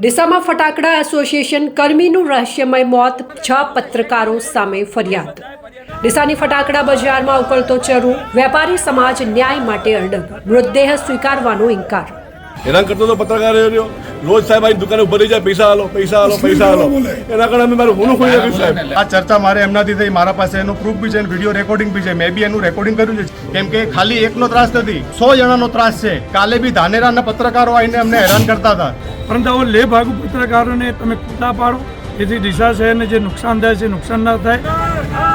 ડીસામાં ફટાકડા એસોસિએશન કર્મીનું રહસ્યમય મોત, છ પત્રકારો સામે ફરિયાદ. ડીસાની ફટાકડા બજારમાં ઉકળતો ચરુ, વેપારી સમાજ ન્યાય માટે અડગ, મૃતદેહ સ્વીકારવાનો ઇનકાર. હેરાન કરતો તો પત્રકાર રહ્યો રોજ સાહેબ આની દુકાને ઊભા રહી જાય પૈસા હાલો પૈસા હાલો પૈસા હાલો એના કારણે અમે મારું હુલું ખોઈ નાખ્યું સાહેબ આ ચર્ચા મારે એમનાથી થઈ મારા પાસે એનો પ્રૂફ બી છે અને વીડિયો રેકોર્ડિંગ બી છે મેં બી એનું રેકોર્ડિંગ કર્યું છે કેમ કે ખાલી એકનો ત્રાસ નથી સો જણાનો ત્રાસ છે કાલે બી ધાનેરાના પત્રકારો આવીને અમને હેરાન કરતા હતા પરંતુ આવો લે ભાગુ પત્રકારોને તમે ખુલ્લા પાડો એથી ડીસા શહેરને જે નુકસાન થાય છે નુકસાન ના થાય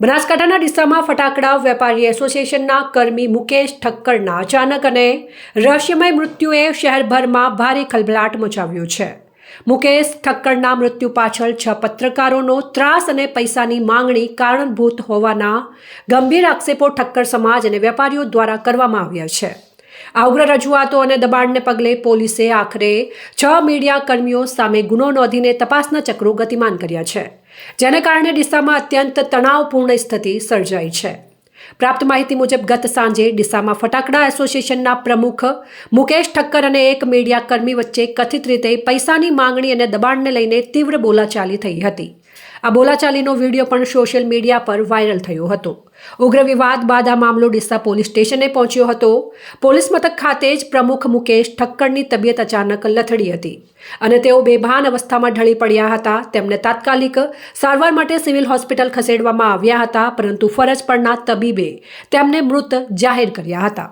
બનાસકાંઠાના ડીસામાં ફટાકડા વેપારી એસોસિએશનના કર્મી મુકેશ ઠક્કરના અચાનક અને રહસ્યમય મૃત્યુએ શહેરભરમાં ભારે ખલભલાટ મચાવ્યો છે. મુકેશ ઠક્કરના મૃત્યુ પાછળ છ પત્રકારોનો ત્રાસ અને પૈસાની માંગણી કારણભૂત હોવાના ગંભીર આક્ષેપો ઠક્કર સમાજ અને વેપારીઓ દ્વારા કરવામાં આવ્યા છે. આ ઉગ્ર રજૂઆતો અને દબાણને પગલે પોલીસે આખરે છ મીડિયા કર્મીઓ સામે ગુનો નોંધીને તપાસના ચક્રો ગતિમાન કર્યા છે, જેને કારણે ડીસામાં અત્યંત તણાવપૂર્ણ સ્થિતિ સર્જાઈ છે. પ્રાપ્ત માહિતી મુજબ, ગત સાંજે ડીસામાં ફટાકડા એસોસિએશનના પ્રમુખ મુકેશ ઠક્કર અને એક મીડિયા કર્મી વચ્ચે કથિત રીતે પૈસાની માંગણી અને દબાણને લઈને તીવ્ર બોલાચાલી થઈ હતી. આ બોલાચાલીનો વીડિયો પણ સોશિયલ મીડિયા પર વાયરલ થયો હતો. ઉગ્ર વિવાદ બાદ આ મામલો ડીસા પોલીસ સ્ટેશને પહોંચ્યો હતો. પોલીસ મથક ખાતે જ પ્રમુખ મુકેશ ઠક્કરની તબિયત અચાનક લથડી હતી અને તેઓ બેભાન અવસ્થામાં ઢળી પડ્યા હતા. તેમને તાત્કાલિક સારવાર માટે સિવિલ હોસ્પિટલ ખસેડવામાં આવ્યા હતા પરંતુ ફરજ પરના તબીબે તેમને મૃત જાહેર કર્યા હતા.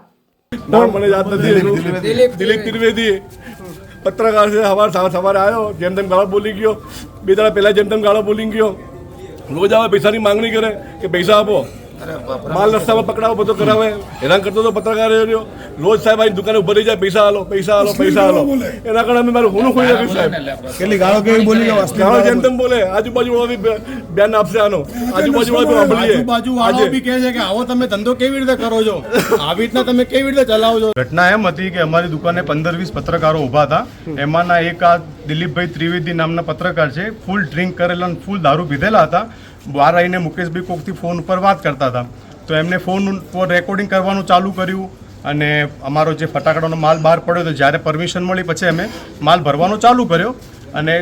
નામ મને યાદ નથી દિલીપ ત્રિવેદી પત્રકાર છે સવાર સવારે આવ્યો જેમ તેમ ગાળો બોલી ગયો. બે દાડા પહેલાં જેમ તેમ ગાળો બોલી ગયો. રોજ આવે પૈસાની માંગણી કરે કે પૈસા આપો. માલ રસ્તામાં પકડાવો બધો કરાવે. હેરાન કરતો તો પત્રકાર રહ્યો. રોજ સાહેબ આની દુકાને ઉભરી જાય પૈસા હાલો પૈસા હાલો પૈસા હાલો એના કારણે અમે મારું હુનું ખોઈ નાખ્યું સાહેબ. કેટલી ગાળો કેવી બોલી ગાળો જેમ તેમ બોલે. આજુબાજુ વાળો બી બેન આપશે આનો. આજુબાજુ વાળો સાંભળીએ. આજુબાજુ આજે. બી કહે છે કે આવો તમે ધંધો કેવી રીતે કરો છો? આવી રીતના તમે કેવી રીતે ચલાવો છો ઘટના એમ હતી કે અમારી દુકાને પંદર વીસ પત્રકારો ઊભા હતા. એમાંના એક આ દિલીપભાઈ ત્રિવેદી નામના પત્રકાર છે. ફૂલ ડ્રિંક કરેલા ફૂલ દારૂ પીધેલા હતા. બહાર આવીને મુકેશભાઈ કોકથી ફોન ઉપર વાત કરતા હતા. તો એમને ફોન રેકોર્ડિંગ કરવાનું ચાલુ કર્યું અને અમારો જે ફટાકડાનો માલ બહાર પડ્યો તો જ્યારે પરમિશન મળી પછી અમે માલ ભરવાનો ચાલુ કર્યો અને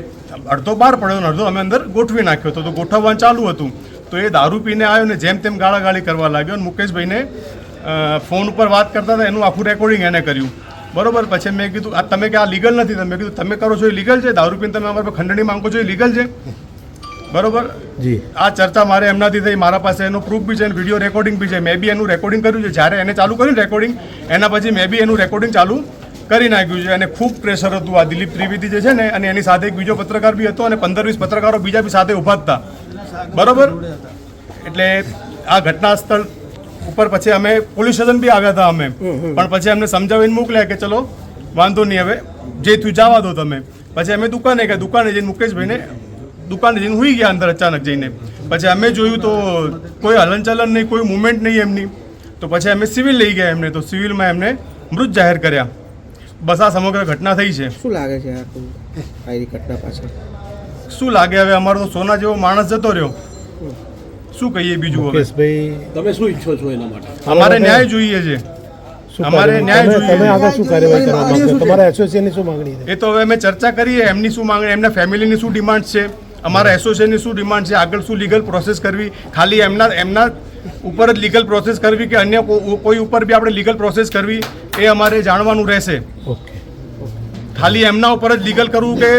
અડધો બહાર પડ્યો અને અડધો અમે અંદર ગોઠવી નાખ્યો હતો. તો ગોઠવવાનું ચાલુ હતું. તો એ દારૂ પીને આવ્યો ને જેમ તેમ ગાળાગાળી કરવા લાગ્યો અને મુકેશભાઈને ફોન ઉપર વાત કરતા હતા, એનું આખું રેકોર્ડિંગ એને કર્યું. બરોબર, પછી મેં કીધું, આ તમે કે આ લીગલ નથી? તમે કીધું, તમે કરો છો એ લીગલ છે, દારૂ પીને તમે અમારા પર ખંડણી માંગો છો એ લીગલ છે. બરોબર? જી. આ ચર્ચા મારે એમનાથી થઈ મારા પાસે એનો પ્રૂફ બી છે વીડિયો રેકોર્ડિંગ બી છે. મેં બી એનું રેકોર્ડિંગ કર્યું છે. જ્યારે એને ચાલુ કર્યું રેકોર્ડિંગ એના પછી મેં બી એનું રેકોર્ડિંગ ચાલુ કરી નાખ્યું છે. અને ખૂબ પ્રેશર હતું આ દિલીપ ત્રિવેદી જે છે ને અને એની સાથે એક બીજો પત્રકાર બી હતો અને પંદર વીસ પત્રકારો બીજા બી સાથે ઊભા હતા. બરોબર? એટલે આ ઘટના સ્થળ ઉપર પછી અમે પોલીસ સ્ટેશન બી આવ્યા હતા અમે. પણ પછી અમને સમજાવીને મોકલ્યા કે ચલો વાંધો નહીં હવે. જે થયું જવા દો તમે. પછી અમે દુકાને ગયા. દુકાને જઈને મુકેશભાઈને દુકાને જઈને હોઈ ગયા અંદર અચાનક જઈને. પછી અમે જોયું તો કોઈ હલનચલન નહીં કોઈ મુવમેન્ટ નહીં એમની. તો પછી અમે સિવિલ લઈ ગયા એમને. તો સિવિલમાં એમને મૃત જાહેર કર્યા. બસ આ સમગ્ર ઘટના થઈ છે. શું લાગે છે આ ઘટના પાછળ? શું લાગે હવે અમારો તો સોના જેવો માણસ જતો રહ્યો? શું કહીએ બીજું હવે? તમે શું ઈચ્છો છો એના માટે? અમારે ન્યાય જોઈએ છે. અમારે ન્યાય તમે આગળ શું કાર્યવાહી કરવા માંગો તમારા એસોસિએશનની શું માંગણી છે? એ તો હવે અમે ચર્ચા કરીએ એમની શું માંગણી એમના ફેમિલીની શું ડિમાન્ડ છે? અમારા એસોસિએશનની શું ડિમાન્ડ છે આગળ શું લીગલ પ્રોસેસ કરવી? ખાલી એમના એમના ઉપર જ લીગલ પ્રોસેસ કરવી કે અન્ય કોઈ ઉપર બી આપણે લીગલ પ્રોસેસ કરવી એ અમારે જાણવાનું રહેશે. ઓકે. ખાલી એમના ઉપર જ લીગલ કરવું કે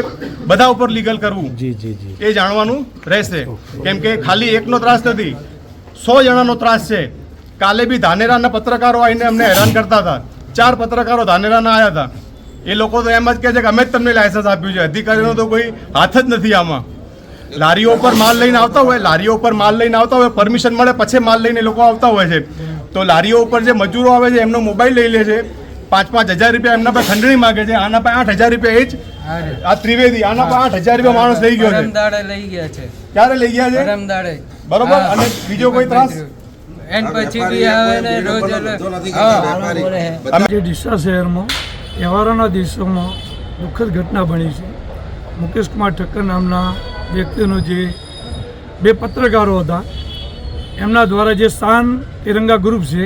બધા ઉપર લીગલ કરવું? જી જી જી. એ જાણવાનું રહેશે. કેમ કે ખાલી એકનો ત્રાસ નથી. સો જણાનો ત્રાસ છે. કાલે બી ધાનેરાના પત્રકારો આવીને અમને હેરાન કરતા હતા. ચાર પત્રકારો ધાનેરાના આવ્યા હતા. એ લોકો તો એમ જ કહે છે કે અમે જ તમને લાયસન્સ આપ્યું છે. અધિકારીનો તો કોઈ હાથ જ નથી આમાં. લારીઓ ઉપર માલ લઈને આવતા હોય લારીઓ ઉપર માલ લઈને આવતા હોય પરમિશન મળે પછી માલ લઈને લોકો આવતા હોય છે. તો લારીઓ ઉપર જે મજૂરો આવે છે એમનો મોબાઈલ લઈ લે છે. પાંચ પાંચ હજાર રૂપિયા એમના પાસે ખંડણી માગે છે આના પાસે આઠ હજાર રૂપિયા એ જ. આ ત્રિવેદી આના પાસે આઠ હજાર રૂપિયા માણસ લઈ ગયો છે. લઈ ગયા છે. ક્યારે લઈ ગયા છે? બરોબર? અને બીજો કોઈ ત્રાસ? એન પછી બી આવે રોજ અમે ડીસા શહેરમાં તહેવારોના દિવસોમાં દુઃખદ ઘટના બની છે. મુકેશ કુમાર ઠક્કર નામના વ્યક્તિનું જે બે પત્રકારો હતા, એમના દ્વારા જે સ્થાન તિરંગા ગ્રુપ છે,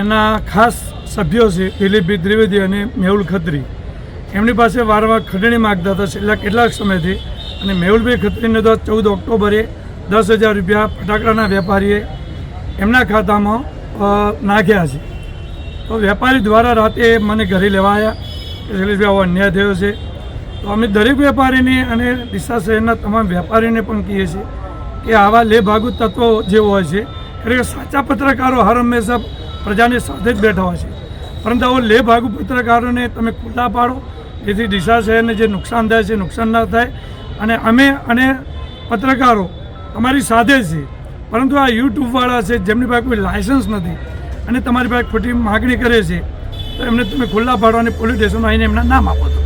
એના ખાસ સભ્યો છે દિલીપભાઈ ત્રિવેદી અને મેહુલ ખત્રી. એમની પાસે વારંવાર ખંડણી માગતા હતા છેલ્લા કેટલાક સમયથી અને મેહુલભાઈ ખત્રીને તો ચૌદ ઓક્ટોબરે દસ હજાર રૂપિયા ફટાકડાના વેપારીએ એમના ખાતામાં નાખ્યા છે. તો વેપારી દ્વારા રાતે મને ઘરે લેવા આવ્યા શૈલેષભાઈ, આવો અન્યાય થયો છે. તો અમે દરેક વેપારીને અને ડીસા શહેરના તમામ વેપારીને પણ કહીએ છીએ કે આવા લેભાગુ તત્વો જે હોય છે એટલે સાચા પત્રકારો હર હંમેશા પ્રજાની સાથે જ બેઠા હોય છે. પરંતુ આવો લેભાગુ પત્રકારોને તમે ખુલ્લા પાડો, જેથી ડીસા શહેરને જે નુકસાન થાય છે નુકસાન ના થાય. અને અમે અને પત્રકારો અમારી સાથે છે પરંતુ આ યુટ્યુબવાળા છે, જેમની પાસે કોઈ લાયસન્સ નથી અને તમારી પાસે ખોટી માગણી કરે છે, તો એમને તમે ખુલ્લા પાડો અને પોલીસ સ્ટેશનમાં આવીને એમના નામ આપો